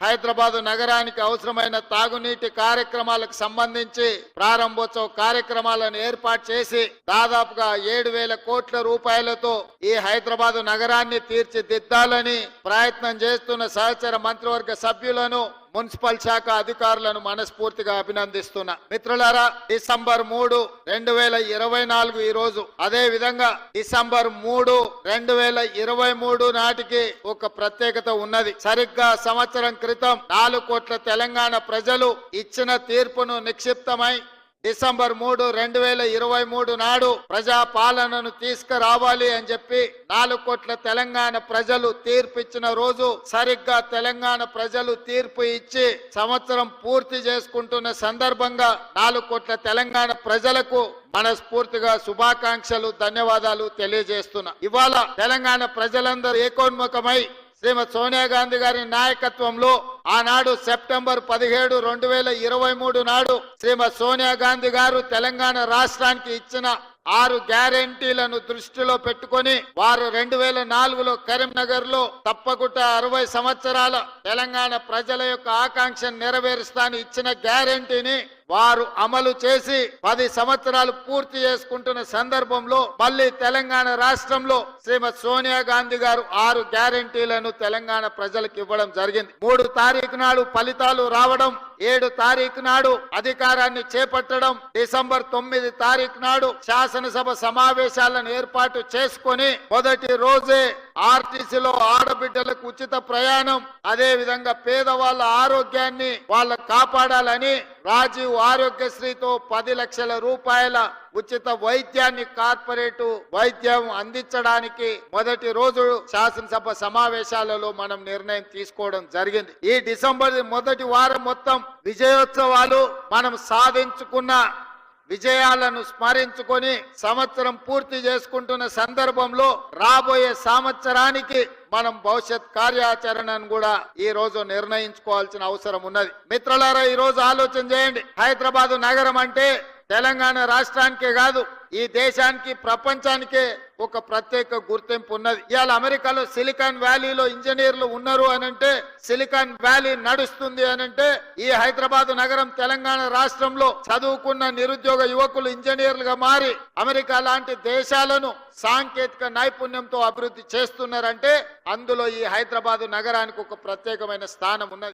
హైదరాబాద్ నగరానికి అవసరమైన తాగునీటి కార్యక్రమాలకు సంబంధించి ప్రారంభోత్సవ కార్యక్రమాలను ఏర్పాటు చేసి దాదాపుగా ఏడు వేల కోట్ల రూపాయలతో ఈ హైదరాబాద్ నగరాన్ని తీర్చిదిద్దాలని ప్రయత్నం చేస్తున్న సహచర మంత్రివర్గ సభ్యులను మున్సిపల్ శాఖ అధికారులను మనస్ఫూర్తిగా అభినందిస్తున్నా. మిత్రులారా డిసెంబర్ మూడు రెండు వేల ఇరవై నాలుగు ఈ రోజు. అదే విధంగా డిసెంబర్ మూడు రెండు వేల ఇరవై మూడు నాటికి ఒక ప్రత్యేకత ఉన్నది. సరిగ్గా సంవత్సరం క్రితం నాలుగు కోట్ల తెలంగాణ ప్రజలు ఇచ్చిన తీర్పును నిక్షిప్తమై డిసెంబర్ మూడు రెండు వేల ఇరవై మూడు నాడు ప్రజా పాలనను తీసుకురావాలి అని చెప్పి నాలుగు కోట్ల తెలంగాణ ప్రజలు తీర్పిచ్చిన రోజు సరిగ్గా తెలంగాణ ప్రజలు తీర్పు ఇచ్చి సంవత్సరం పూర్తి చేసుకుంటున్న సందర్భంగా నాలుగు కోట్ల తెలంగాణ ప్రజలకు మనస్ఫూర్తిగా శుభాకాంక్షలు ధన్యవాదాలు తెలియజేస్తున్నా. ఇవాళ తెలంగాణ ప్రజలందరూ ఏకోన్ముఖమై శ్రీమతి సోనియా గాంధీ గారి నాయకత్వంలో ఆనాడు సెప్టెంబర్ పదిహేడు రెండు వేల ఇరవై మూడు నాడు శ్రీమతి సోనియా గాంధీ గారు తెలంగాణ రాష్ట్రానికి ఇచ్చిన ఆరు గ్యారంటీలను దృష్టిలో పెట్టుకొని వారు రెండు వేల నాలుగులో కరీంనగర్లో తప్పకుండా అరవై సంవత్సరాల తెలంగాణ ప్రజల యొక్క ఆకాంక్ష నెరవేరుస్తాను ఇచ్చిన గ్యారంటీని వారు అమలు చేసి పది సంవత్సరాలు పూర్తి చేసుకుంటున్న సందర్భంలో మళ్ళీ తెలంగాణ రాష్ట్రంలో శ్రీమతి సోనియా గాంధీ గారు ఆరు గ్యారంటీలను తెలంగాణ ప్రజలకు ఇవ్వడం జరిగింది. మూడు తారీఖు నాడు ఫలితాలు రావడం ఏడు తారీఖు నాడు అధికారాన్ని చేపట్టడం డిసెంబర్ తొమ్మిది తారీఖు నాడు శాసనసభ సమావేశాలను ఏర్పాటు చేసుకుని మొదటి రోజే ఆర్టీసీలో ఆడబిడ్డలకు ఉచిత ప్రయాణం అదే విధంగా పేదవాళ్ళ ఆరోగ్యాన్ని వాళ్ళ కాపాడాలని రాజీవ్ ఆరోగ్యశ్రీతో పది లక్షల రూపాయల ఉచిత వైద్యాన్ని కార్పొరేటు వైద్యం అందించడానికి మొదటి రోజు శాసనసభ సమావేశాలలో మనం నిర్ణయం తీసుకోవడం జరిగింది. ఈ డిసెంబర్ మొదటి వారం మొత్తం విజయోత్సవాలు మనం సాధించుకున్న విజయాలను స్మరించుకొని సంవత్సరం పూర్తి చేసుకుంటున్న సందర్భంలో రాబోయే సంవత్సరానికి మనం భవిష్యత్ కార్యాచరణను కూడా ఈ రోజు నిర్ణయించుకోవాల్సిన అవసరం ఉన్నది. మిత్రులారా ఈ రోజు ఆలోచన చేయండి. హైదరాబాద్ నగరం అంటే తెలంగాణ రాష్ట్రానికే కాదు ఈ దేశానికి ప్రపంచానికే ఒక ప్రత్యేక గుర్తింపు ఉన్నది. ఇవాళ అమెరికాలో సిలికాన్ వ్యాలీలో ఇంజనీర్లు ఉన్నారు అని అంటే సిలికాన్ వ్యాలీ నడుస్తుంది అని అంటే ఈ హైదరాబాద్ నగరం తెలంగాణ రాష్ట్రంలో చదువుకున్న నిరుద్యోగ యువకులు ఇంజనీర్లుగా మారి అమెరికా లాంటి దేశాలను సాంకేతిక నైపుణ్యంతో అభివృద్ధి చేస్తున్నారంటే అందులో ఈ హైదరాబాద్ నగరానికి ఒక ప్రత్యేకమైన స్థానం ఉన్నది.